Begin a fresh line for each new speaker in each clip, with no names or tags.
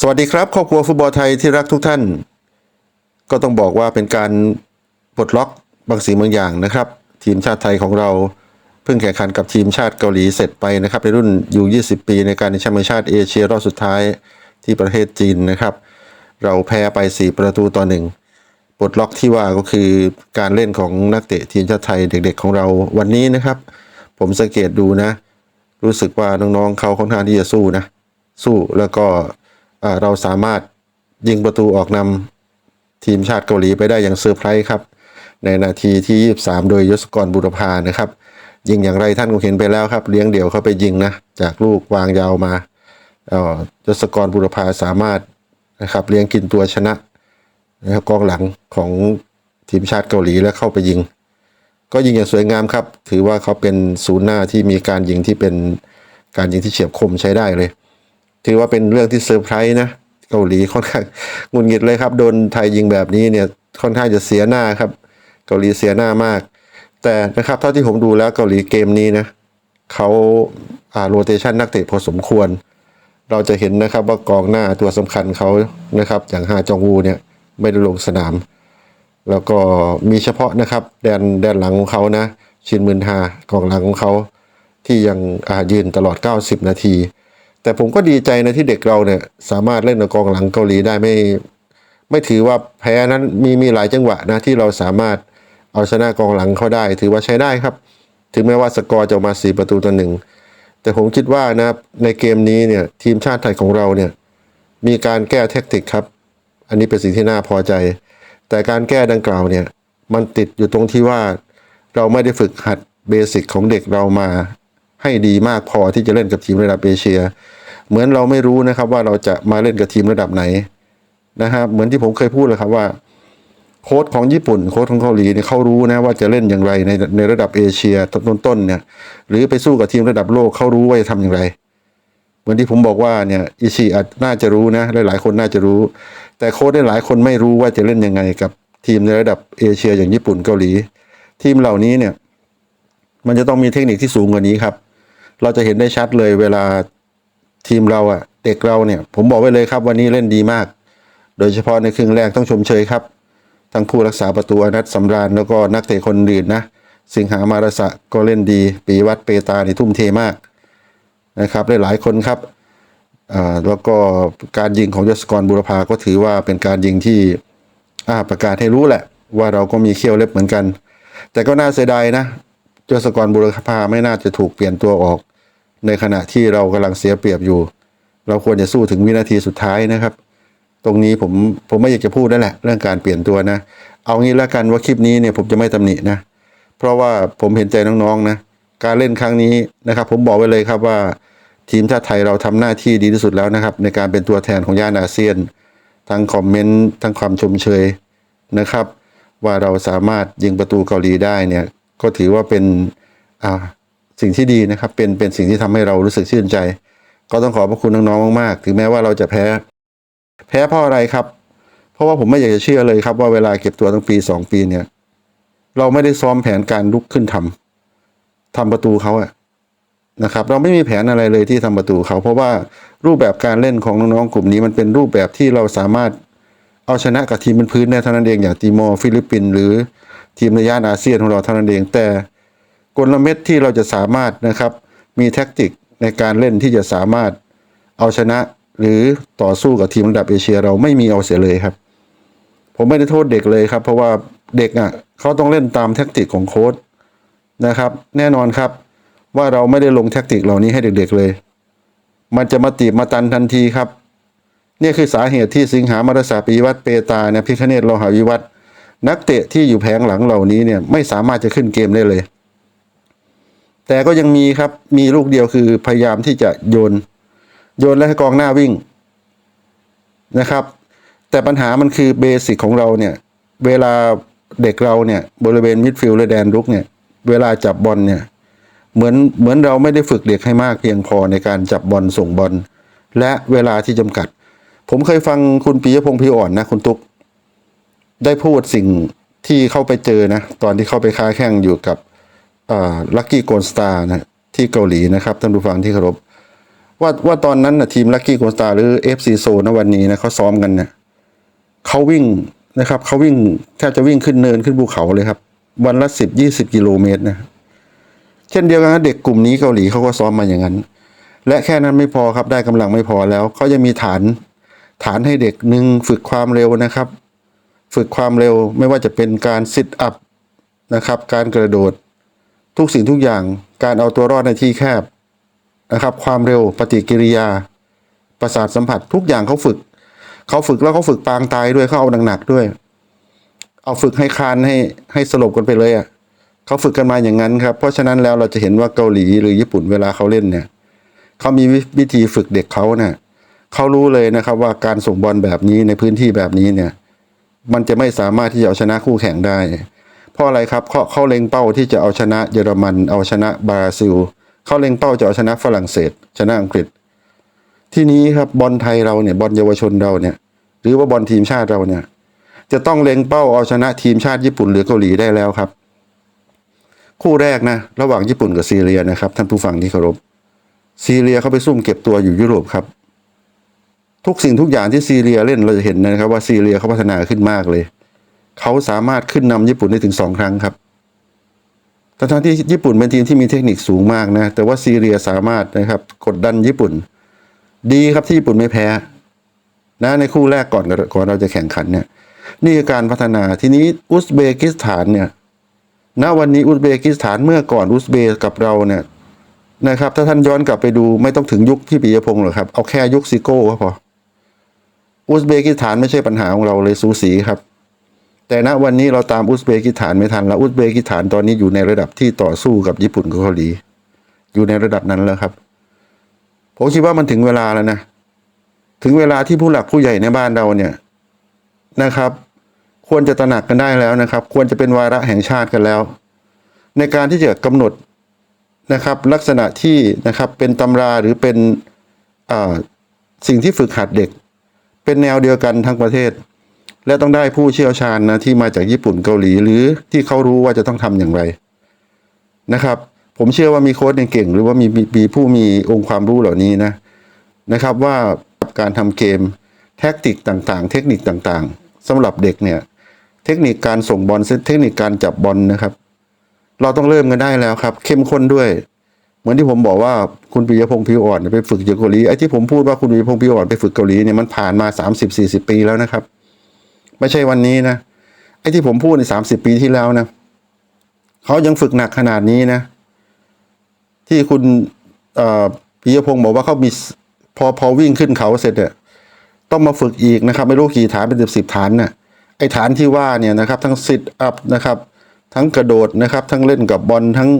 สวัสดีครับครอบครัวฟุตบอลไทยที่รักทุกท่าน ก็ต้องบอกว่าเป็นการปลดล็อกบางสิ่งบางอย่างนะครับ ทีมชาติไทยของเราเพิ่งแข่งขันกับทีมชาติเกาหลีเสร็จไปนะครับในรุ่นยู20 ปีในการแชมป์ชาติเอเชียรอบสุดท้ายที่ประเทศจีนนะครับ เราแพ้ไป 4 ประตูต่อหนึ่งปลดล็อกที่ว่าก็คือการเล่นของนักเตะทีมชาติไทยเด็กๆของเราวันนี้นะครับ ผมสังเกตดูนะ รู้สึกว่าน้องๆเขาค่อนข้างที่จะสู้นะ สู้แล้วก็เราสามารถยิงประตูออกนำทีมชาติเกาหลีไปได้อย่างเซอร์ไพรส์ครับ ในนาทีที่ 23 โดยยศกรบุรพานะครับ ยิงอย่างไรท่านคงเห็นไปแล้วครับ เลี้ยงเดี่ยวเข้าไปยิงนะ จากลูกวางยาวมาเอ่อยศกรบุรพาสามารถนะครับเลี้ยงกินตัวชนะนะครับกองหลังของทีมชาติเกาหลีแล้วเข้าไปยิง ก็ยิงอย่างสวยงามครับ ถือว่าเขาเป็นศูนย์หน้าที่มีการยิงที่เป็นการยิงที่เฉียบคมใช้ได้เลย ถือว่าเป็นเรื่องที่เซอร์ไพรส์นะเกาหลีค่อนข้างหงุนงิดเลยครับ โดนไทยยิงแบบนี้เนี่ยค่อนข้างจะเสียหน้าครับ เกาหลีเสียหน้ามาก แต่นะครับเท่าที่ผมดูแล้วเกาหลีเกมนี้นะเขาอ่าโรเตชันนักเตะพอสมควร เราจะเห็นนะครับว่ากองหน้าตัวสำคัญเขานะครับ อย่างฮาจองวูเนี่ยไม่ได้ลงสนาม แล้วก็มีเฉพาะนะครับ แดนแดนหลังของเขานะ ชินมืนฮากองหลังของเขา ที่ยังยืนตลอด 90 นาที แต่ผมก็ดีใจนะที่เด็กเราเนี่ยสามารถเล่นกับกองหลังเกาหลีได้ไม่ ไม่ถือว่าแพ้นั้นมีมีหลายจังหวะนะที่เราสามารถเอาชนะกองหลังเขาได้ ถือว่าใช้ได้ครับ ถึงแม้ว่าสกอร์จะมาสี่ประตูต่อหนึ่งแต่ผมคิดว่านะในเกมนี้เนี่ยทีมชาติไทยของเราเนี่ยมีการแก้แทคติกครับ อันนี้เป็นสิ่งที่น่าพอใจ แต่การแก้ดังกล่าวเนี่ยมันติดอยู่ตรงที่ว่าเราไม่ได้ฝึกหัดเบสิกของเด็กเรามาให้ดีมากพอที่จะเล่นกับทีมระดับเอเชีย เหมือนเราไม่รู้นะครับว่าเราจะมาเล่นกับทีมระดับไหนนะครับ เหมือนที่ผมเคยพูดเลยครับว่า โค้ชของญี่ปุ่น โค้ชของเกาหลีเนี่ยเขารู้นะว่าจะเล่นอย่างไรในในระดับเอเชียต้นๆเนี่ยหรือไปสู้กับทีมระดับโลกเขารู้ว่าจะทำอย่างไร เหมือนที่ผมบอกว่าเนี่ยอิชิอาจน่าจะรู้นะหลายๆคนน่าจะรู้ แต่โค้ชได้หลายคนไม่รู้ว่าจะเล่นยังไงกับทีมในระดับเอเชียอย่างญี่ปุ่นเกาหลี ทีมเหล่านี้เนี่ย มันจะต้องมีเทคนิคที่สูงกว่านี้ครับ เราจะเห็นได้ชัดเลยเวลาทีมเราอะเด็กเราเนี่ย ผมบอกไว้เลยครับวันนี้เล่นดีมาก โดยเฉพาะในครึ่งแรกต้องชมเชยครับ ทั้งผู้รักษาประตูอนัทสำราญแล้วก็นักเตะคนอื่นนะ สิงหามารสะก็เล่นดี ปีวัดเปตานี่ทุ่มเทมากนะครับหลายๆคนครับ แล้วก็การยิงของยศกรบุรพาก็ถือว่าเป็นการยิงที่ประกาศให้รู้แหละ ว่าเราก็มีเขี้ยวเล็บเหมือนกัน แต่ก็น่าเสียดายนะยศกรบุรพาไม่น่าจะถูกเปลี่ยนตัวออก ในขณะที่เรากำลังเสียเปรียบอยู่ เราควรจะสู้ถึงวินาทีสุดท้ายนะครับ ตรงนี้ผมผมไม่อยากจะพูดนั่นแหละ เรื่องการเปลี่ยนตัวนะ เอางี้แล้วกันว่าคลิปนี้เนี่ยผมจะไม่ตำหนินะ เพราะว่าผมเห็นใจน้องๆนะการเล่นครั้งนี้นะครับ ผมบอกไว้เลยครับว่า ทีมชาติไทยเราทำหน้าที่ดีที่สุดแล้วนะครับ ในการเป็นตัวแทนของย่านอาเซียน ทั้งคอมเมนต์ทั้งความชมเชยนะครับ ว่าเราสามารถยิงประตูเกาหลีได้เนี่ยก็ถือว่าเป็นอ่าสิ่งที่ดีนะครับเป็นเป็นสิ่งที่ทำให้เรารู้สึกชื่นใจ ก็ต้องขอบพระคุณน้องๆมากๆ ถึงแม้ว่าเราจะแพ้ แพ้เพราะอะไรครับ เพราะว่าผมไม่อยากจะเชื่อเลยครับว่าเวลาเก็บตัวทั้งปีสองปีเนี่ย เราไม่ได้ซ้อมแผนการลุกขึ้นทำทำประตูเขาอะ นะครับเราไม่มีแผนอะไรเลยที่ทำประตูเขา เพราะว่ารูปแบบการเล่นของน้องๆกลุ่มนี้มันเป็นรูปแบบที่เราสามารถเอาชนะกับทีมเป็นพื้นได้เท่านั้นเองอย่างติมอร์ฟิลิปปินส์หรือทีมในย่านอาเซียนของเราเท่านั้นเอง แต่กลเม็ดที่เราจะสามารถนะครับมีแท็กติกในการเล่นที่จะสามารถเอาชนะหรือต่อสู้กับทีมระดับเอเชียเราไม่มีเอาเสียเลยครับ ผมไม่ได้โทษเด็กเลยครับ เพราะว่าเด็กอะเขาต้องเล่นตามแท็กติกของโค้ชนะครับ แน่นอนครับ ว่าเราไม่ได้ลงแท็กติกเหล่านี้ให้เด็กๆเลย มันจะมาตีบมาตันทันทีครับ นี่คือสาเหตุที่สิงหามรสาปีวัตรเปตาเนี่ยพิคเนตโลหาวิวัฒน์นักเตะที่อยู่แผงหลังเหล่านี้เนี่ยไม่สามารถจะขึ้นเกมได้เลย แต่ก็ยังมีครับมีลูกเดียวคือพยายามที่จะโยน โยนแล้วให้กองหน้าวิ่งนะครับ แต่ปัญหามันคือเบสิกของเราเนี่ย เวลาเด็กเราเนี่ยบริเวณมิดฟิลด์และแดนรุกเนี่ย เวลาจับบอลเนี่ย เหมือนเหมือนเราไม่ได้ฝึกเด็กให้มากเพียงพอในการจับบอลส่งบอลและเวลาที่จำกัด ผมเคยฟังคุณปิยพงศ์พิอ่อนนะคุณตุ๊กได้พูดสิ่งที่เข้าไปเจอนะ ตอนที่เข้าไปค้าแข่งอยู่กับลัคกี้โกลสตาร์นะที่เกาหลีนะครับท่านผู้ฟังที่เคารพว่าว่าตอนนั้นนะทีมลัคกี้โกลสตาร์หรือ FC โซนะวันนี้นะเขาซ้อมกันเนี่ยเขาวิ่งนะครับเขาวิ่งแทบจะวิ่งขึ้นเนินขึ้นภูเขาเลยครับ วันละสิบยี่สิบกิโลเมตรนะ เช่นเดียวกันเด็กกลุ่มนี้เกาหลีเขาก็ซ้อมมาอย่างนั้น และแค่นั้นไม่พอครับได้กำลังไม่พอแล้วเขายังมีฐานฐานให้เด็กหนึ่งฝึกความเร็วนะครับ ฝึกความเร็วไม่ว่าจะเป็นการซิทอัพนะครับ การกระโดด ทุกสิ่งทุกอย่างการเอาตัวรอดในที่แคบนะครับ ความเร็วปฏิกิริยา ประสาทสัมผัสทุกอย่างเขาฝึกเขาฝึกแล้วเขาฝึกปางตายด้วยเขาเอาหนักๆด้วย เอาฝึกให้คานให้ให้สลบกันไปเลยอะ เขาฝึกกันมาอย่างนั้นครับ เพราะฉะนั้นแล้วเราจะเห็นว่าเกาหลีหรือญี่ปุ่นเวลาเขาเล่นเนี่ยเขามีวิธีฝึกเด็กเขาเนี่ยเขารู้เลยนะครับว่าการส่งบอลแบบนี้ในพื้นที่แบบนี้เนี่ย มันจะไม่สามารถที่จะเอาชนะคู่แข่งได้ เพราะอะไรครับเขาเขาเล็งเป้าที่จะเอาชนะเยอรมัน เอาชนะบราซิลเขาเล็งเป้าจะเอาชนะฝรั่งเศส ชนะอังกฤษ ที่นี้ครับบอลไทยเราเนี่ยบอลเยาวชนเราเนี่ย หรือว่าบอลทีมชาติเราเนี่ย จะต้องเล็งเป้าเอาชนะทีมชาติญี่ปุ่นหรือเกาหลีได้แล้วครับ คู่แรกนะระหว่างญี่ปุ่นกับซีเรียนะครับท่านผู้ฟังที่เคารพซีเรียเขาไปซุ่มเก็บตัวอยู่ยุโรปครับ ทุกสิ่งทุกอย่างที่ซีเรียเล่นเราจะเห็นนะครับว่าซีเรียเขาพัฒนาขึ้นมากเลย เขาสามารถขึ้นนำญี่ปุ่นได้ถึงสองครั้งครับทั้งที่ญี่ปุ่นเป็นทีมที่มีเทคนิคสูงมากนะแต่ว่าซีเรียสามารถนะครับกดดันญี่ปุ่น ดีครับที่ญี่ปุ่นไม่แพ้นะในคู่แรกก่อนก่อนเราจะแข่งขันเนี่ยนี่คือการพัฒนาทีนี้อุซเบกิสถานเนี่ย ณวันนี้อุซเบกิสถานเมื่อก่อนอุซเบกกับเราเนี่ยนะครับถ้าท่านย้อนกลับไปดูไม่ต้องถึงยุคพี่ปิยพงศ์หรอกครับ เอาแค่ยุคซิโก้ก็พออุซเบกิสถานไม่ใช่ปัญหาของเราเลยสูสีครับ แต่ณวันนี้เราตามอุซเบกิสถานไม่ทันแล้วอุซเบกิสถานตอนนี้อยู่ในระดับที่ต่อสู้กับญี่ปุ่นกับเกาหลี อยู่ในระดับนั้นแล้วครับ ผมคิดว่ามันถึงเวลาแล้วนะ ถึงเวลาที่ผู้หลักผู้ใหญ่ในบ้านเราเนี่ยนะครับ ควรจะตระหนักกันได้แล้วนะครับ ควรจะเป็นวาระแห่งชาติกันแล้ว ในการที่จะกำหนดนะครับ ลักษณะที่นะครับเป็นตำราหรือเป็นสิ่งที่ฝึกหัดเด็ก เป็นแนวเดียวกันทั้งประเทศ และต้องได้ผู้เชี่ยวชาญนะที่มาจากญี่ปุ่นเกาหลี หรือที่เขารู้ว่าจะต้องทำอย่างไรนะครับ ผมเชื่อว่ามีโค้ชเก่ง หรือว่ามีมีผู้มีองค์ความรู้เหล่านี้นะนะครับว่าการทำเกมแท็กติกต่างๆ เทคนิคต่างๆสำหรับเด็กเนี่ย ทคนิคการส่งบอลเทคนิคการจับบอลนะครับ เราต้องเริ่มกันได้แล้วครับ เข้มข้นด้วย เหมือนที่ผมบอกว่าคุณปิยพงศ์ผิวอ่อนไปฝึกอยู่เกาหลีไอ้ที่ผมพูดว่าคุณปิยพงศ์ผิวอ่อนไปฝึกเกาหลีเนี่ยมันผ่านมาสามสิบสี่สิบปีแล้วนะครับ ไม่ใช่วันนี้นะไอ้ที่ผมพูดในสามสิบปีที่แล้วนะเขายังฝึกหนักขนาดนี้นะ ที่คุณปิยพงศ์บอกว่าเขามีพอพอวิ่งขึ้นเขาเสร็จเนี่ยต้องมาฝึกอีกนะครับ ไม่รู้กี่ฐานเป็นสิบสิบฐานน่ะ ไอ้ฐานที่ว่าเนี่ยนะครับทั้งซิทอัพนะครับ ทั้งกระโดดนะครับ ทั้งเล่นกับบอลทั้ง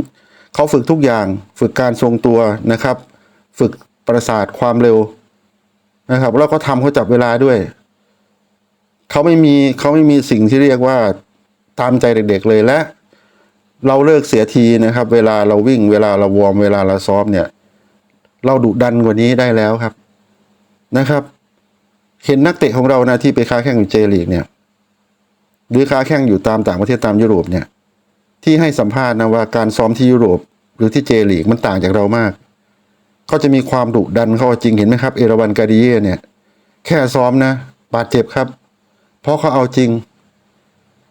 เขาฝึกทุกอย่าง ฝึกการทรงตัวนะครับ ฝึกประสาทความเร็วนะครับแล้วก็ทำเขาจับเวลาด้วยเขาไม่มีเขาไม่มีสิ่งที่เรียกว่าตามใจเด็กๆเลยและ เราเลิกเสียทีนะครับ เวลาเราวิ่งเวลาเราวอร์มเวลาเราซ้อมเนี่ย เราดุดันกว่านี้ได้แล้วครับนะครับ เห็นนักเตะของเรานะที่ไปค้าแข่งอยู่เจลีกเนี่ย หรือค้าแข่งอยู่ตามต่างประเทศตามยุโรปเนี่ยที่ให้สัมภาษณ์นะว่าการซ้อมที่ยุโรป หรือที่เจลีกมันต่างจากเรามากเขาจะมีความดุดันเขาเอาจริงเห็นไหมครับ เอราวันการดิเย่เนี่ย แค่ซ้อมนะบาดเจ็บครับ เพราะเขาเอาจริง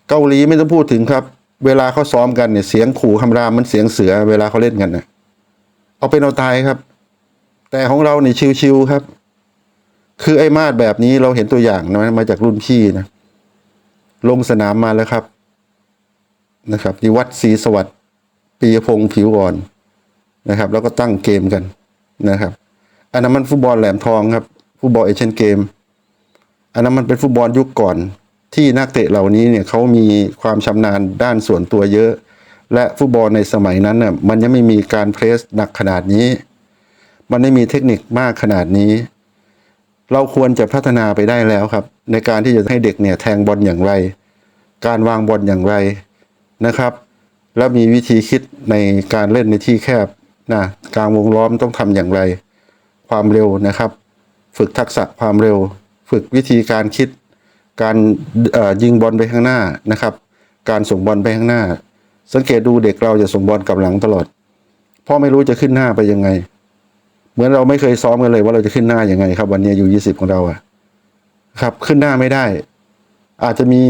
เกาหลีไม่ต้องพูดถึงครับ เวลาเขาซ้อมกันเนี่ยเสียงขู่คำรามมันเสียงเสือ เวลาเขาเล่นกันนะเอาเป็นเอาตายครับ แต่ของเราเนี่ชิวๆครับ คือไอ้มาดแบบนี้เราเห็นตัวอย่างนะมาจากรุ่นพี่นะ ลงสนามมาแล้วครับนะครับที่วัดศรีสวัสดิ์ปียพงศ์ผิวอ่อนนะครับ แล้วก็ตั้งเกมกันนะครับ อันนั้นมันฟุตบอลแหลมทองครับฟุตบอลเอเชียนเกม อันนั้นมันเป็นฟุตบอลยุคก่อน ที่นักเตะเหล่านี้เนี่ยเขามีความชำนาญด้านส่วนตัวเยอะ และฟุตบอลในสมัยนั้นน่ะมันยังไม่มีการเพรสหนักขนาดนี้ มันไม่มีเทคนิคมากขนาดนี้ เราควรจะพัฒนาไปได้แล้วครับ ในการที่จะให้เด็กเนี่ยแทงบอลอย่างไร การวางบอลอย่างไรนะครับ แล้วมีวิธีคิดในการเล่นในที่แคบนะกลางวงล้อมต้องทำอย่างไร ความเร็วนะครับ ฝึกทักษะความเร็ว ฝึกวิธีการคิด การยิงบอลไปข้างหน้านะครับ การส่งบอลไปข้างหน้า สังเกตดูเด็กเราจะส่งบอลกลับหลังตลอดพราะไม่รู้จะขึ้นหน้าไปยังไง เหมือนเราไม่เคยซ้อมกันเลยว่าเราจะขึ้นหน้ายังไงครับ วันนี้อยู่ยี่สิบของเราอะ ครับขึ้นหน้าไม่ได้ อาจจะมี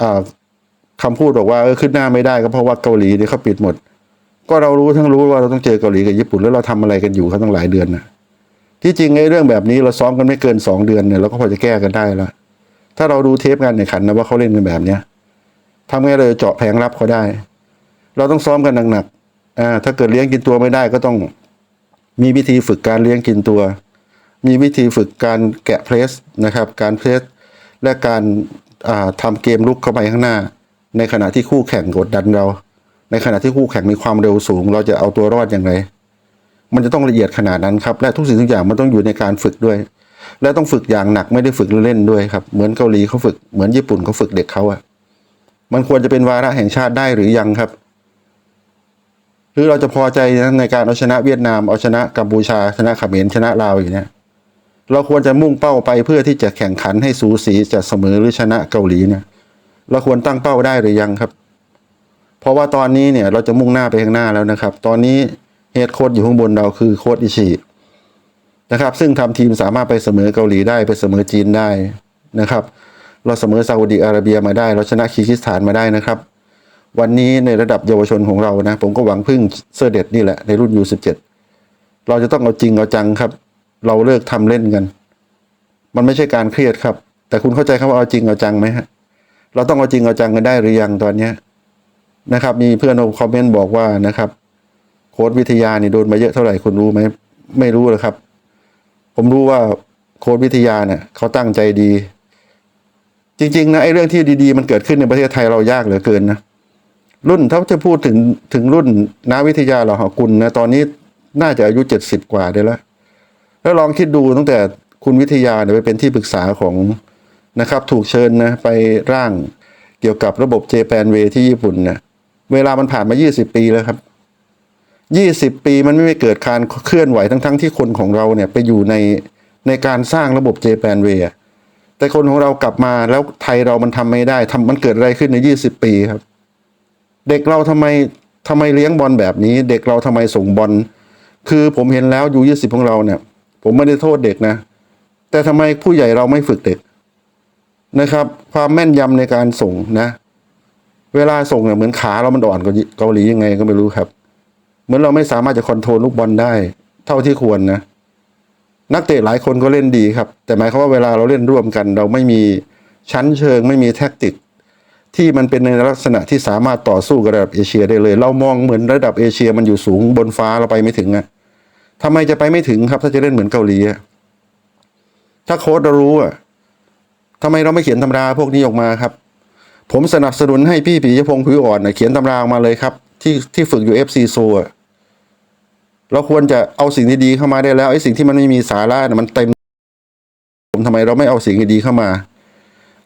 อ่าคำพูดบอกว่าขึ้นหน้าไม่ได้ก็เพราะว่าเกาหลีเนี่ยเขาปิดหมด ก็เรารู้ทั้งรู้ว่าเราต้องเจอเกาหลีกับญี่ปุ่นแล้วเราทำอะไรกันอยู่เขาตั้งหลายเดือนนะที่จริงไอ้เรื่องแบบนี้เราซ้อมกันไม่เกินสองเดือนเนี่ยเราก็พอจะแก้กันได้ละถ้าเราดูเทปการแข่งขันนะว่าเขาเล่นกันแบบเนี้ยทำไงเลยเจาะแผงรับเขาได้ เราต้องซ้อมกันหนักๆอ่าถ้าเกิดเลี้ยงกินตัวไม่ได้ก็ต้องมีวิธีฝึกการเลี้ยงกินตัว มีวิธีฝึกการแกะเพรสนะครับ การเพรสและการาทำเกมลุกเข้าไปข้างหน้า ในขณะที่คู่แข่งกดดันเรา ในขณะที่คู่แข่งมีความเร็วสูง เราจะเอาตัวรอดอย่างไร มันจะต้องละเอียดขนาดนั้นครับ และทุกสิ่งทุกอย่างมันต้องอยู่ในการฝึกด้วย และต้องฝึกอย่างหนักไม่ได้ฝึกเล่นด้วยครับ เหมือนเกาหลีเขาฝึกเหมือนญี่ปุ่นเขาฝึกเด็กเขาอะมันควรจะเป็นวาระแห่งชาติได้หรือยังครับ หรือเราจะพอใจในการเอาชนะเวียดนามเอาชนะกัมพูชาชนะเขมรชนะลาวอย่างเนี้ย เราควรจะมุ่งเป้าไปเพื่อที่จะแข่งขันให้สูสีจะเสมอหรือชนะเกาหลีเนี่ยเราควรตั้งเป้าได้หรือยังครับ เพราะว่าตอนนี้เนี่ยเราจะมุ่งหน้าไปข้างหน้าแล้วนะครับ ตอนนี้เฮดโค้ดอยู่ข้างบนเราคือโค้ดอิชินะครับ ซึ่งทำทีมสามารถไปเสมอเกาหลีได้ไปเสมอจีนได้นะครับ เราเสมอซาอุดิอาระเบียมาได้ เราชนะคีร์กิสถานมาได้นะครับ วันนี้ในระดับเยาวชนของเรานะ ผมก็หวังพึ่งเซอร์เด็ดนี่แหละในรุ่น U17 เราจะต้องเอาจริงเอาจังครับ เราเลิกทำเล่นกัน มันไม่ใช่การเครียดครับ แต่คุณเข้าใจครับว่าเอาจริงเอาจังไหมฮะเราต้องเอาจริงเอาจังกันได้หรือยังตอนเนี้ยนะครับ มีเพื่อนคอมเมนต์บอกว่านะครับ โค้ดวิทยานี่โดนมาเยอะเท่าไหร่คุณรู้ไหมไม่รู้เลยครับ ผมรู้ว่าโค้ดวิทยาเนี่ยเขาตั้งใจดี จริงๆนะไอ้เรื่องที่ดีๆ มันเกิดขึ้นในประเทศไทยเรายากเหลือเกินนะรุ่นถ้าจะพูดถึงถึงรุ่นนาวิทยาเหล่าหากุลนะตอนนี้น่าจะอายุเจ็ดสิบกว่าได้แล้ว แล้วลองคิดดูตั้งแต่คุณวิทยาเนี่ยไปเป็นที่ปรึกษาของนะครับ ถูกเชิญนะไปร่างเกี่ยวกับระบบเจแปนเวที่ญี่ปุ่นนะเวลามันผ่านมา 20 ปีแล้วครับ 20 ปีมันไม่เกิดการเคลื่อนไหวทั้งๆที่คนของเราเนี่ยไปอยู่ในในการสร้างระบบเจแปนเวแต่คนของเรากลับมาแล้วไทยเรามันทำไม่ได้ทำมันเกิดอะไรขึ้นใน 20 ปีครับ เด็กเราทำไมทำไมเลี้ยงบอลแบบนี้ เด็กเราทำไมส่งบอลคือผมเห็นแล้วยูยี่สิบของเราเนี่ย ผมไม่ได้โทษเด็กนะ แต่ทำไมผู้ใหญ่เราไม่ฝึกเด็กนะครับ ความแม่นยำในการส่งนะ เวลาส่งเนี่ยเหมือนขาเรามันอ่อนกว่าเกาหลียังไงก็ไม่รู้ครับเหมือนเราไม่สามารถจะคอนโทรลลูกบอลได้ เท่าที่ควรนะนักเตะหลายคนก็เล่นดีครับ แต่หมายความว่าเวลาเราเล่นร่วมกัน เราไม่มีชั้นเชิง ไม่มีแท็กติก ที่มันเป็นในลักษณะที่สามารถต่อสู้กับระดับเอเชียได้เลย เรามองเหมือนระดับเอเชียมันอยู่สูงบนฟ้าเราไปไม่ถึงอะ ทำไมจะไปไม่ถึงครับ ถ้าจะเล่นเหมือนเกาหลีอะถ้าโค้ดเรารู้อะทำไมเราไม่เขียนตำราพวกนี้ออกมาครับ ผมสนับสนุนให้พี่ปียพงศ์ผิวอ่อนนะเขียนตำราออกมาเลยครับ ที่ที่ฝึกอยู่เอฟซีโซอะเราควรจะเอาสิ่งที่ดีเข้ามาได้แล้วไอ้สิ่งที่มันไม่มีสาระนะมันเต็ม ผมทำไมเราไม่เอาสิ่งที่ดีเข้ามา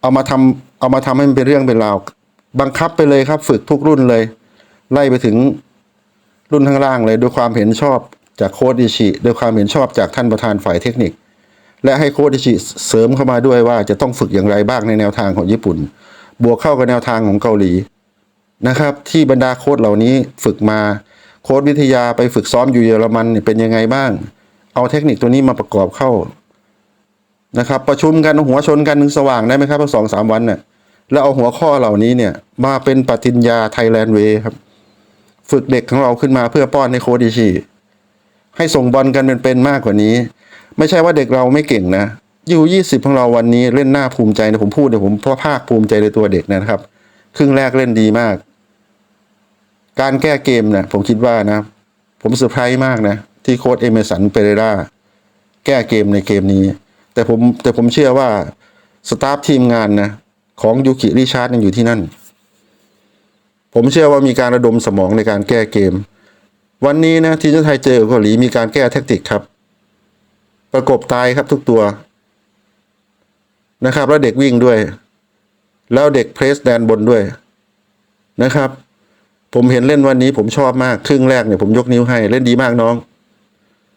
เอามาทำเอามาทำให้มันเป็นเรื่องเป็นราวบังคับไปเลยครับ ฝึกทุกรุ่นเลย ไล่ไปถึงรุ่นข้างล่างเลยด้วยความเห็นชอบ จากโค้ดอิชิด้วยความเห็นชอบจากท่านประธานฝ่ายเทคนิค และให้โค้ดอิชิเสริมเข้ามาด้วยว่าจะต้องฝึกอย่างไรบ้างในแนวทางของญี่ปุ่น บวกเข้ากับแนวทางของเกาหลีนะครับ ที่บรรดาโค้ดเหล่านี้ฝึกมาโค้ดวิทยาไปฝึกซ้อมอยู่เยอรมันเป็นยังไงบ้าง เอาเทคนิคตัวนี้มาประกอบเข้านะครับ ประชุมกันหัวชนกันหนึ่งสว่างได้ไหมครับสองสามวันเนี่ยแล้วเอาหัวข้อเหล่านี้เนี่ยมาเป็นปฏิญญาไทยแลนด์เวครับ ฝึกเด็กของเราขึ้นมาเพื่อป้อนให้โค้ดอิชิ ให้ส่งบอลกันเป็นๆมากกว่านี้ ไม่ใช่ว่าเด็กเราไม่เก่งนะยูยี่สิบของเราวันนี้เล่นหน้าภูมิใจนะผมพูดเนี่ยผมเพราะภาคภูมิใจในตัวเด็กนะครับ ครึ่งแรกเล่นดีมาก การแก้เกมนะผมคิดว่านะ ผมเซอร์ไพรส์มากนะ ที่โค้ดเอเมสันเปเรราแก้เกมในเกมนี้ แต่ผมแต่ผมเชื่อว่าสตาฟทีมงานนะ ของยูกิริชาร์ดยังอยู่ที่นั่น ผมเชื่อว่ามีการระดมสมองในการแก้เกม วันนี้นะทีมชาติไทยเจอเกาหลีมีการแก้แทคติกครับ ประกบตายครับทุกตัวนะครับ แล้วเด็กวิ่งด้วย แล้วเด็กเพรสแดนบนด้วยนะครับ ผมเห็นเล่นวันนี้ผมชอบมาก ครึ่งแรกเนี่ยผมยกนิ้วให้ เล่นดีมากน้อง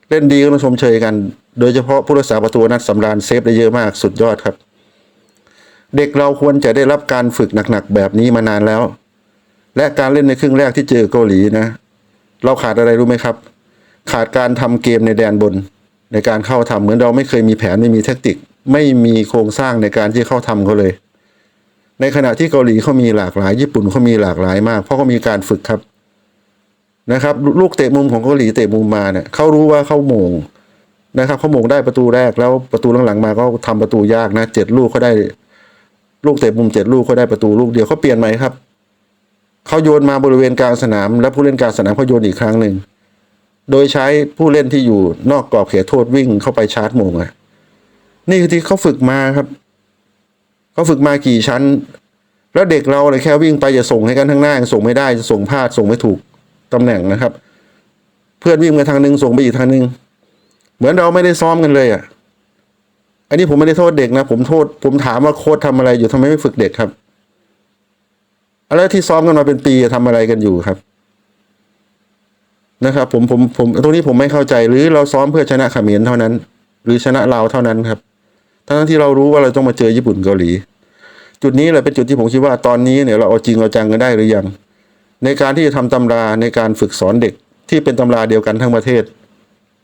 เล่นดีก็ต้องชมเชยกัน โดยเฉพาะผู้รักษาประตูนัดสำราญเซฟได้เยอะมากสุดยอดครับ เด็กเราควรจะได้รับการฝึกหนักๆแบบนี้มานานแล้ว และการเล่นในครึ่งแรกที่เจอเกาหลีนะ เราขาดอะไรรู้ไหมครับ ขาดการทำเกมในแดนบน ในการเข้าทำเหมือนเราไม่เคยมีแผนไม่มีแทคติก ไม่มีโครงสร้างในการที่เข้าทำเขาเลย ในขณะที่เกาหลีเขามีหลากหลาย ญี่ปุ่นเขามีหลากหลายมาก เพราะเขามีการฝึกครับนะครับลูกเตะมุมของเกาหลีเตะมุมมาเนี่ยเขารู้ว่าเขาโมงนะครับเขาโมงได้ประตูแรกแล้วประตูหลังๆมาก็ทำประตูยากนะเจ็ดลูกเขาได้ ลูกเตะมุมเจ็ดลูกเขาได้ประตูลูกเดียวเขาเปลี่ยนไหมครับ เขาโยนมาบริเวณกลางสนาม แล้วผู้เล่นกลางสนามเขาโยนอีกครั้งหนึ่ง โดยใช้ผู้เล่นที่อยู่นอกกรอบเขตโทษวิ่งเข้าไปชาร์จมงอะนี่คือที่เขาฝึกมาครับ เขาฝึกมากี่ชั้น แล้วเด็กเราเลยแค่วิ่งไปจะส่งให้กันข้งหน้าส่งไม่ได้จะส่งพลาดส่งไม่ถูกตำแหน่งนะครับ เพื่อนวิ่งมาทางหนึ่งส่งไปอีกทางหนึ่งเหมือนเราไม่ได้ซ้อมกันเลยอะ อันนี้ผมไม่ได้โทษเด็กนะ ผมโทษ ผมถามว่าโค้ชทำอะไรอยู่ทำไมไม่ฝึกเด็กครับ แล้วที่ซ้อมกันมาเป็นปีทำอะไรกันอยู่ครับ นะครับ ผมผมผมตรงนี้ผมไม่เข้าใจหรือเราซ้อมเพื่อชนะเขมรเท่านั้น หรือชนะลาวเท่านั้นครับ ทั้งที่เรารู้ว่าเราต้องมาเจอญี่ปุ่นเกาหลี จุดนี้แหละเป็นจุดที่ผมคิดว่าตอนนี้เนี่ยเราเอาจริงเอาจังกันได้หรือยัง ในการที่จะทำตำราในการฝึกสอนเด็กที่เป็นตำราเดียวกันทั้งประเทศ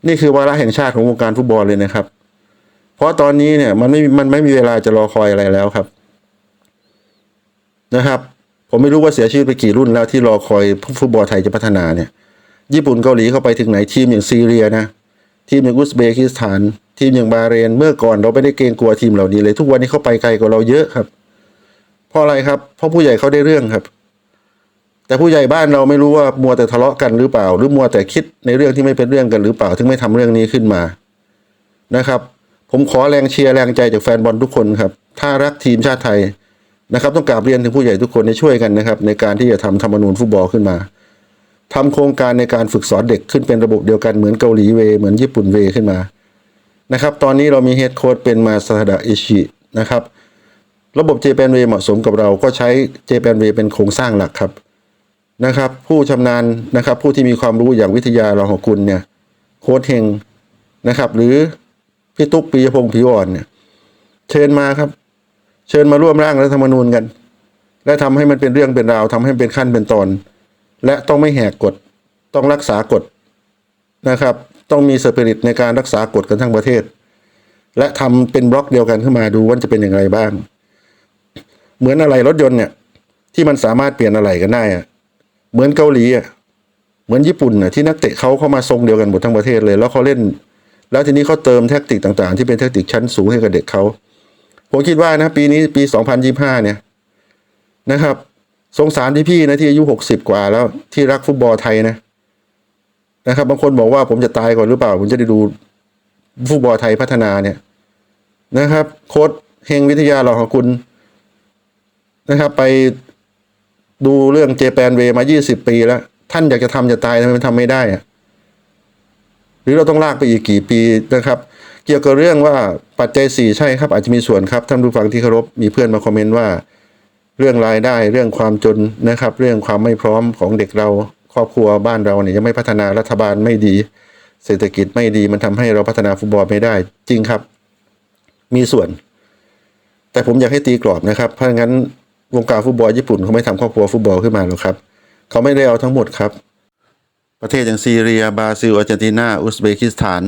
นี่คือวาระแห่งชาติของวงการฟุตบอลเลยนะครับ เพราะตอนนี้เนี่ยมันไม่มันไม่มีเวลาจะรอคอยอะไรแล้วครับ นะครับ ผมไม่รู้ว่าเสียชีวิตไปกี่รุ่นแล้วที่รอคอยฟุตบอลไทยจะพัฒนาเนี่ย ญี่ปุ่นเกาหลีเข้าไปถึงไหนทีมอย่างซีเรียนะ ทีมอย่างอุซเบกิสถาน ทีมอย่างบาเรน เมื่อก่อนเราไม่ได้เกรงกลัวทีมเหล่านี้เลย ทุกวันนี้เขาไปไกลกว่าเราเยอะครับ เพราะอะไรครับเพราะผู้ใหญ่เขาได้เรื่องครับ แต่ผู้ใหญ่บ้านเราไม่รู้ว่ามัวแต่ทะเลาะกันหรือเปล่า หรือมัวแต่คิดในเรื่องที่ไม่เป็นเรื่องกันหรือเปล่า ถึงไม่ทำเรื่องนี้ขึ้นมานะครับ ผมขอแรงเชียร์แรงใจจากแฟนบอลทุกคนครับ ถ้ารักทีมชาติไทย นะครับ ต้องกราบเรียนถึงผู้ใหญ่ทุกคนในช่วยกันนะครับ ในการที่จะทำธรรมนูญฟุตบอลขึ้นมาทำโครงการในการฝึกสอนเด็กขึ้นเป็นระบบเดียวกันเหมือนเกาหลีเว เหมือนญี่ปุ่นเวขึ้นมานะครับ ตอนนี้เรามีเฮดโค้ดเป็นมาซาดะอิชินะครับ ระบบ JPN Way เหมาะสมกับเราก็ใช้ JPN Way เป็นโครงสร้างหลักครับนะครับ ผู้ชำนาญนะครับ ผู้ที่มีความรู้อย่างวิทยาเราของคุณเนี่ยโค้ดเฮงนะครับ หรือพี่ตุ๊กปียพงศ์ผิวอ่อนเนี่ยเชิญมาครับ เชิญมาร่วมร่างรัฐธรรมนูญกัน และทำให้มันเป็นเรื่องเป็นราวทำให้เป็นขั้นเป็นตอน และต้องไม่แหกกฎ ต้องรักษากฎนะครับ ต้องมีสปิริตในการรักษากฎกันทั้งประเทศ และทำเป็นบล็อกเดียวกันขึ้นมาดูว่าจะเป็นอย่างไรบ้าง เหมือนอะไรรถยนต์เนี่ยที่มันสามารถเปลี่ยนอะไรกันได้อะเหมือนเกาหลีอะเหมือนญี่ปุ่นอะที่นักเตะเขาเข้ามาทรงเดียวกันหมดทั้งประเทศเลย แล้วเขาเล่น แล้วทีนี้เขาเติมแทคติกต่างๆ ที่เป็นแทคติกชั้นสูงให้กับเด็กเขา ผมคิดว่านะปีนี้ปี 2025 เนี่ยนะครับ สงสารที่พี่นะที่อายุหกสิบกว่าแล้วที่รักฟุตบอลไทยนะนะครับบางคนบอกว่าผมจะตายก่อนหรือเปล่า ผมจะได้ดูฟุตบอลไทยพัฒนาเนี่ยนะครับ โค้ดเฮงวิทยาเราของคุณนะครับ ไปดูเรื่องเจแปนเวมา 20 ปีแล้ว ท่านอยากจะทำจะตายทำไมมันทำไม่ได้อะหรือเราต้องลากไปอีกกี่ปีนะครับ เกี่ยวกับเรื่องว่าปัจจัยสี่ใช่ครับ อาจจะมีส่วนครับท่านผู้ฟังที่เคารพมีเพื่อนมาคอมเมนต์ว่า เรื่องรายได้เรื่องความจนนะครับ เรื่องความไม่พร้อมของเด็กเราครอบครัวบ้านเราเนี่ยยังไม่พัฒนารัฐบาลไม่ดี เศรษฐกิจไม่ดีมันทำให้เราพัฒนาฟุตบอลไม่ได้จริงครับ มีส่วน แต่ผมอยากให้ตีกรอบนะครับเพราะงั้นวงการฟุตบอลญี่ปุ่นเขาไม่ทำครอบครัวฟุตบอลขึ้นมาหรอกครับเขาไม่ได้เอาทั้งหมดครับ ประเทศอย่างซีเรียบราซิลอาร์เจนตินาอุซเบกิสถาน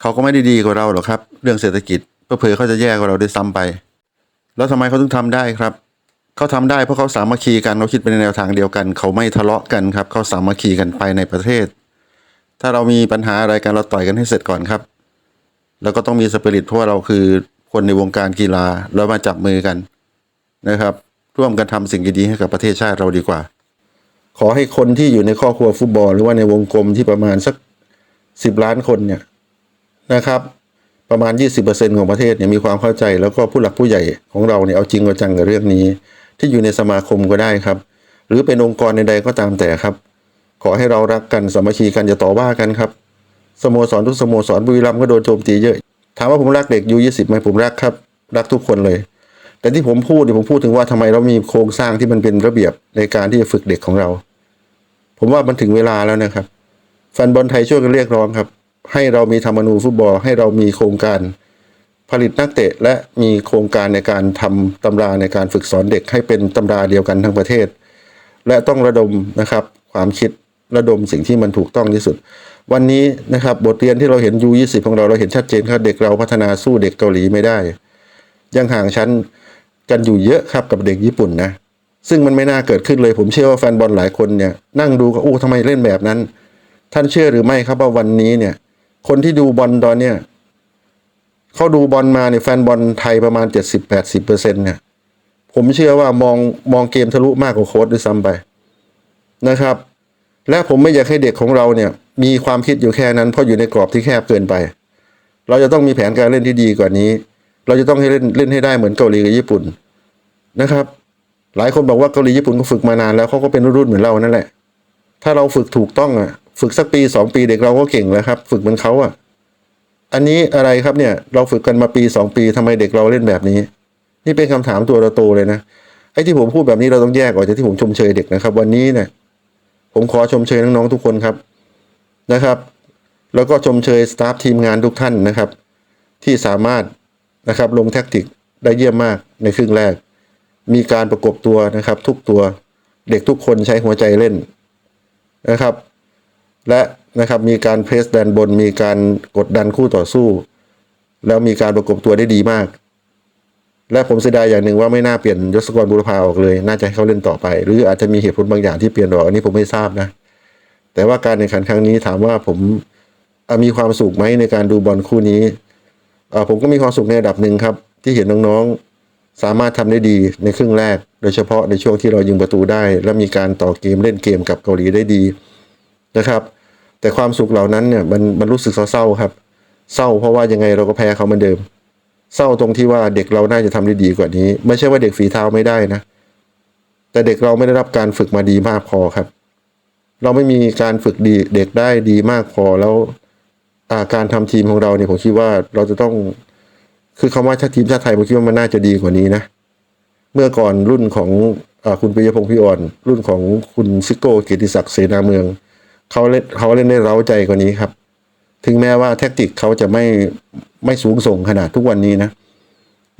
เขาก็ไม่ได้ดีกว่าเราหรอกครับ เรื่องเศรษฐกิจเพื่อเขาจะแย่กว่าเราด้วยซ้ำไป แล้วทำไมเขาถึงทำได้ครับเขาทำได้เพราะเขาสามัคคีกันเราคิดไปในแนวทางเดียวกัน เขาไม่ทะเลาะกันครับเขาสามัคคีกันไปในประเทศ ถ้าเรามีปัญหาอะไรกันเราต่อยกันให้เสร็จก่อนครับ แล้วก็ต้องมีสปิริตเพราะเราคือคนในวงการกีฬาเรามาจับมือกันนะครับ ร่วมกันทำสิ่งดีๆให้กับประเทศชาติเราดีกว่า ขอให้คนที่อยู่ในครอบครัวฟุตบอล หรือว่าในวงกลมที่ประมาณสักสิบล้านคนเนี่ย นะครับ ประมาณ 20%ของประเทศเนี่ยมีความเข้าใจแล้วก็ผู้หลักผู้ใหญ่ของเราเนี่ยเอาจริงเอาจังกับเรื่องนี้ ที่อยู่ในสมาคมก็ได้ครับ หรือเป็นองค์กรใดๆก็ตามแต่ครับ ขอให้เรารักกันสามัคคีกันอย่าต่อว่ากันครับสโมสรทุกสโมสรบุรีรัมย์ก็โดนโจมตีเยอะ ถามว่าผมรักเด็กยูยี่สิบไหมผมรักครับ รักทุกคนเลย แต่ที่ผมพูดเนี่ยผมพูดถึงว่าทำไมเรามีโครงสร้างที่มันเป็นระเบียบในการที่จะฝึกเด็กของเรา ผมว่ามันถึงเวลาแล้วนะครับแฟนบอลไทยช่วยกันเรียกร้องครับ ให้เรามีธรรมนูฟุตบอล ให้เรามีโครงการผลิตนักเตะ และมีโครงการในการทำตำราในการฝึกสอนเด็กให้เป็นตำราเดียวกันทั้งประเทศ และต้องระดมนะครับความคิดระดมสิ่งที่มันถูกต้องที่สุด วันนี้นะครับบทเรียนที่เราเห็นยูยี่สิบของเราเราเห็นชัดเจนครับเด็กเราพัฒนาสู้เด็กเกาหลีไม่ได้ ยังห่างชั้นกันอยู่เยอะครับกับเด็กญี่ปุ่นนะซึ่งมันไม่น่าเกิดขึ้นเลย ผมเชื่อว่าแฟนบอลหลายคนเนี่ยนั่งดูก็อู้ทำไมเล่นแบบนั้น ท่านเชื่อหรือไม่ครับว่าวันนี้เนี่ย คนที่ดูบอลตอนเนี่ยเขาดูบอลมาเนี่ยแฟนบอลไทยประมาณเจ็ดสิบแปดสิบเปอร์เซ็นต์เนี่ย ผมเชื่อว่ามองมองเกมทะลุมากกว่าโค้ดด้วยซ้ำไปนะครับ และผมไม่อยากให้เด็กของเราเนี่ย มีความคิดอยู่แค่นั้นเพราะอยู่ในกรอบที่แคบเกินไป เราจะต้องมีแผนการเล่นที่ดีกว่านี้ เราจะต้องให้เล่นเล่นให้ได้เหมือนเกาหลีกับญี่ปุ่นนะครับ หลายคนบอกว่าเกาหลีญี่ปุ่นก็ฝึกมานานแล้วเขาก็เป็นรุ่นเหมือนเรานั่นแหละ ถ้าเราฝึกถูกต้องอะ ฝึกสักปีสองปีเด็กเราก็เก่งแล้วครับ ฝึกเหมือนเขาอะ อันนี้อะไรครับเนี่ย เราฝึกกันมาปีสองปีทำไมเด็กเราเล่นแบบนี้ นี่เป็นคำถามตัวเราโตเลยนะไอ้ที่ผมพูดแบบนี้เราต้องแยกออกจากที่ผมชมเชยเด็กนะครับ วันนี้เนี่ยผมขอชมเชยน้องๆทุกคนครับนะครับ แล้วก็ชมเชยสตาฟทีมงานทุกท่านนะครับ ที่สามารถนะครับลงแท็กติกได้เยี่ยมมากในครึ่งแรก มีการประกบตัวนะครับ ทุกตัวเด็กทุกคนใช้หัวใจเล่นนะครับ และนะครับมีการเพรสแดนบน มีการกดดันคู่ต่อสู้ แล้วมีการประกบตัวได้ดีมาก และผมเสียดายอย่างหนึ่งว่าไม่น่าเปลี่ยนยศกรบุรพาออกเลย น่าจะให้เขาเล่นต่อไป หรืออาจจะมีเหตุผลบางอย่างที่เปลี่ยนออกอันนี้ผมไม่ทราบนะ แต่ว่าการแข่งขันครั้งนี้ถามว่าผมมีความสุขไหมในการดูบอลคู่นี้ผมก็มีความสุขในระดับหนึ่งครับ ที่เห็นน้องๆสามารถทำได้ดีในครึ่งแรก โดยเฉพาะในช่วงที่เรายิงประตูได้ และมีการต่อเกมเล่นเกมกับเกาหลีได้ดีนะครับ แต่ความสุขเหล่านั้นเนี่ยมันมันรู้สึกเศร้าๆครับ เศร้าเพราะว่ายังไงเราก็แพ้เขาเหมือนเดิม เศร้าตรงที่ว่าเด็กเราน่าจะทำได้ดีกว่านี้ ไม่ใช่ว่าเด็กฝีเท้าไม่ได้นะ แต่เด็กเราไม่ได้รับการฝึกมาดีมากพอครับ เราไม่มีการฝึกดีเด็กได้ดีมากพอแล้วาการทำทีมของเราเนี่ยผมคิดว่าเราจะต้อง คือคำว่าชาติทีมชาติไทยผมคิดว่ามันน่าจะดีกว่านี้นะ เมื่อก่อนรุ่นของอคุณปิยพงศ์พี่อ่อน รุ่นของคุณซิโก้เกียรติศักดิ์เสนาเมือง เขาเล่นเขาเล่นได้เร้าใจกว่านี้ครับ ถึงแม้ว่าแท็กติกเขาจะไม่ไม่สูงส่งขนาดทุกวันนี้นะ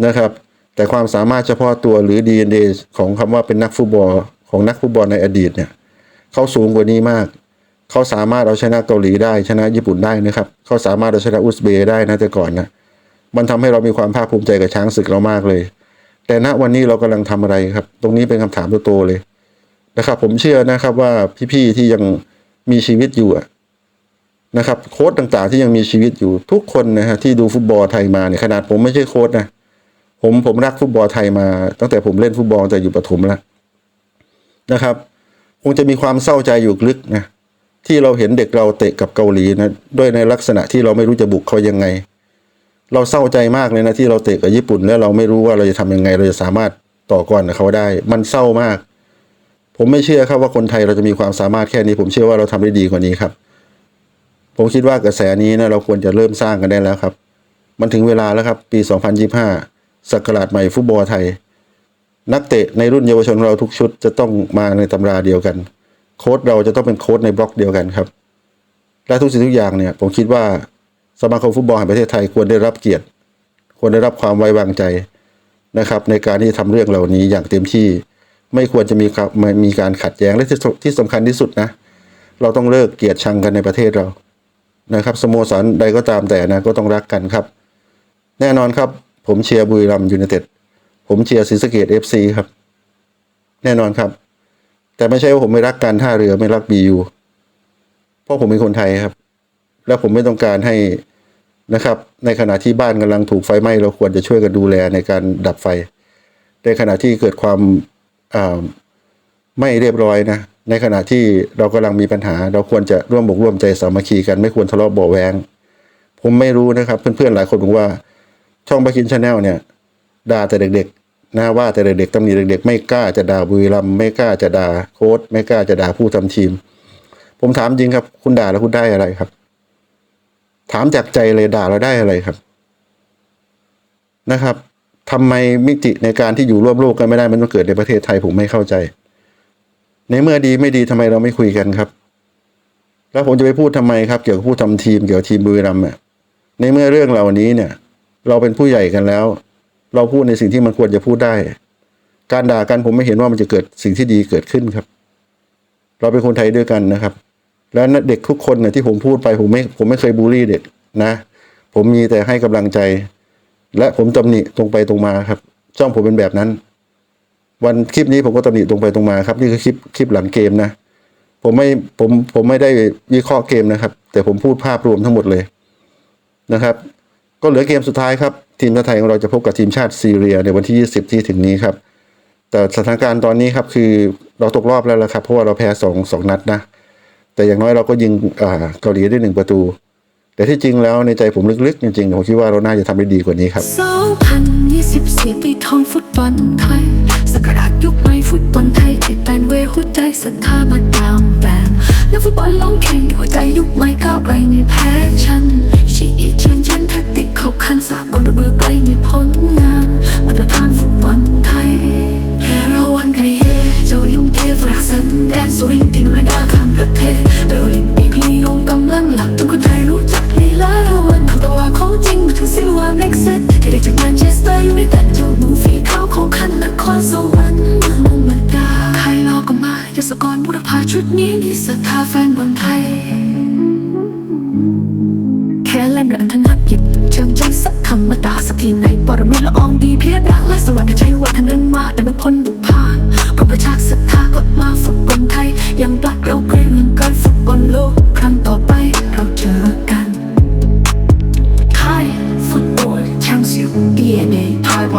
นะครับ แต่ความสามารถเฉพาะตัวหรือ DNA ของคำว่าเป็นนักฟุตบอลของนักฟุตบอลในอดีตเนี่ยเขาสูงกว่านี้มาก เขาสามารถเอาชนะเกาหลีได้ชนะญี่ปุ่นได้นะครับ เขาสามารถเอาชนะอุซเบย์ได้นะแต่ก่อนนะมันทำให้เรามีความภาคภูมิใจกับช้างศึกเรามากเลย แต่ณวันนี้เรากำลังทำอะไรครับ ตรงนี้เป็นคำถามโตๆเลยนะครับ ผมเชื่อนะครับว่าพี่ๆที่ยัง มีชีวิตอยู่นะครับโค้ดต่างๆ ที่ยังมีชีวิตอยู่ทุกคนนะฮะที่ดูฟุตบอลไทยมาเนี่ยขนาดผมไม่ใช่โค้ดนะผมผมรักฟุตบอลไทยมา ตั้งแต่ผมเล่นฟุตบอลแต่อยู่ประถมแล้วนะครับ คงจะมีความเศร้าใจอยู่ลึกนะที่เราเห็นเด็กเราเตะกับเกาหลีนะด้วยในลักษณะที่เราไม่รู้จะบุกเขายังไง เราเศร้าใจมากเลยนะที่เราเตะกับญี่ปุ่นแล้วเราไม่รู้ว่าเราจะทำยังไง เราจะสามารถต่อกรกับเขาได้ มันเศร้ามาก ผมไม่เชื่อครับว่าคนไทยเราจะมีความสามารถแค่นี้ ผมเชื่อว่าเราทำได้ดีกว่านี้ครับ ผมคิดว่ากระแสนี้นะเราควรจะเริ่มสร้างกันได้แล้วครับ มันถึงเวลาแล้วครับปี 2025ศักราชใหม่ฟุตบอลไทย นักเตะในรุ่นเยาวชนเราทุกชุดจะต้องมาในตำราเดียวกัน โค้ดเราจะต้องเป็นโค้ดในบล็อกเดียวกันครับ และทุกสิ่งทุกอย่างเนี่ย ผมคิดว่าสมาคมฟุตบอลแห่งประเทศไทยควรได้รับเกียรติ ควรได้รับความไว้วางใจนะครับ ในการที่ทำเรื่องเหล่านี้อย่างเต็มที่ ไม่ควรจะมีครับมีการขัดแย้งและที่ที่สำคัญที่สุดนะ เราต้องเลิกเกลียดชังกันในประเทศเรานะครับสโมสรใดก็ตามแต่นะก็ต้องรักกันครับ แน่นอนครับผมเชียร์บุรีรัมย์ยูไนเต็ดผมเชียร์ศรีสะเกดเอฟซีครับ แน่นอนครับ แต่ไม่ใช่ว่าผมไม่รักการท่าเรือไม่รักบียูเพราะผมเป็นคนไทยครับ และผมไม่ต้องการให้นะครับ ในขณะที่บ้านกำลังถูกไฟไหม้เราควรจะช่วยกันดูแลในการดับไฟ ในขณะที่เกิดความ ไม่เรียบร้อยนะ ในขณะที่เรากำลังมีปัญหา เราควรจะร่วมบกร่วมใจสามัคคีกัน ไม่ควรทะเลาะเบาแวงผมไม่รู้นะครับเพื่อนๆหลายคนบอกว่าช่องบาคินชาแนลเนี่ยด่าแต่เด็กๆนะว่าแต่เด็กๆตำหนิเด็กๆ ไม่กล้าจะด่าบุรีรัมไม่กล้าจะด่าโค้ชไม่กล้าจะด่าผู้ทำทีม ผมถามจริงครับ คุณด่าแล้วคุณได้อะไรครับ ถามจากใจเลยด่าเราได้อะไรครับนะครับ ทำไมมิติในการที่อยู่ร่วมโลกกันไม่ได้มันต้องเกิดในประเทศไทยผมไม่เข้าใจ ในเมื่อดีไม่ดีทำไมเราไม่คุยกันครับ แล้วผมจะไปพูดทำไมครับ เกี่ยวกับผู้ทำทีมเกี่ยวกับทีมบุรีรัมย์ในเมื่อเรื่องเหล่านี้เนี่ย เราเป็นผู้ใหญ่กันแล้ว เราพูดในสิ่งที่มันควรจะพูดได้ การด่ากันผมไม่เห็นว่ามันจะเกิดสิ่งที่ดีเกิดขึ้นครับ เราเป็นคนไทยด้วยกันนะครับ แล้วเด็กทุกคนเนี่ยที่ผมพูดไปผมไม่ผมไม่เคยบูลลี่เด็กนะ ผมมีแต่ให้กำลังใจ และผมตำหนิตรงไปตรงมาครับ ช่องผมเป็นแบบนั้น วันคลิปนี้ผมก็ตำหนิตรงไปตรงมาครับ นี่คือคลิปคลิปหลังเกมนะ ผมไม่ผมผมไม่ได้วิเคราะห์เกมนะครับ แต่ผมพูดภาพรวมทั้งหมดเลยนะครับ ก็เหลือเกมสุดท้ายครับ ทีมชาติไทยของเราจะพบกับทีมชาติซีเรียในวันที่ 20 ที่ถึงนี้ครับ แต่สถานการณ์ตอนนี้ครับคือเราตกรอบแล้วละครับเพราะว่าเราแพ้สองสองนัดนะแต่อย่างน้อยเราก็ยิงอ่าเกาหลีได้หนึ่งประตู แต่ที่จริงแล้วในใจผมลึกๆ จริงๆผมคิดว่าเราน่าจะทำได้ดีกว่านี้ครับ
2024ปีทองฟุตบอลไทยสกัดยุคใหม่ฟุตบอลไทยที่แปลนเวหัวใจศรัทธามาตามแบบนักฟุตบอลลงแข่งหัวใจยุคใหม่ก้าวไกลในแพ้ชันชีอีเชิญเชิญแท็กติกเข้าคันสาบนระเบือ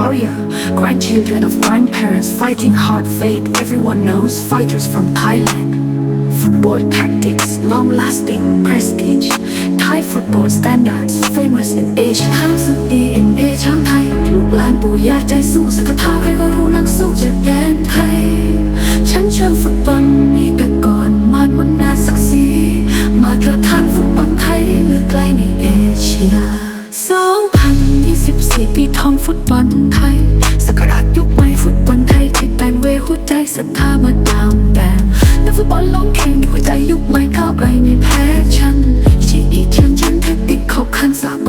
warrior grandchildren of grandparents fighting hard fate everyone knows fighters from Thailand Football tactics, long lasting prestige. Thai football standards, famous in Asia. ทำสุด DNA ช้างไทย ลูกหลานปู่ย่าใจสู้สักทาใครก็รู้นักสู้จากแดนไทย ฉันเชื่อฟุตบอลนี้กันก่อน มาดวันนาศักดิ์ศรีมาตรฐานฟุตบอลไทยเหลือไกลในเอเชีย 2024 ปี ทองฟุตบอลไทยสกราชยุคใหม่ฟุตบอลไทยที่แปลงเวหัวใจศรัทธามาตามแบบนักฟุตบอลลงแข่งหัวใจยุคใหม่ก้าวไกลในแพ้ชันชีอีเชิญชันแท็กติดเขาขั้นสาม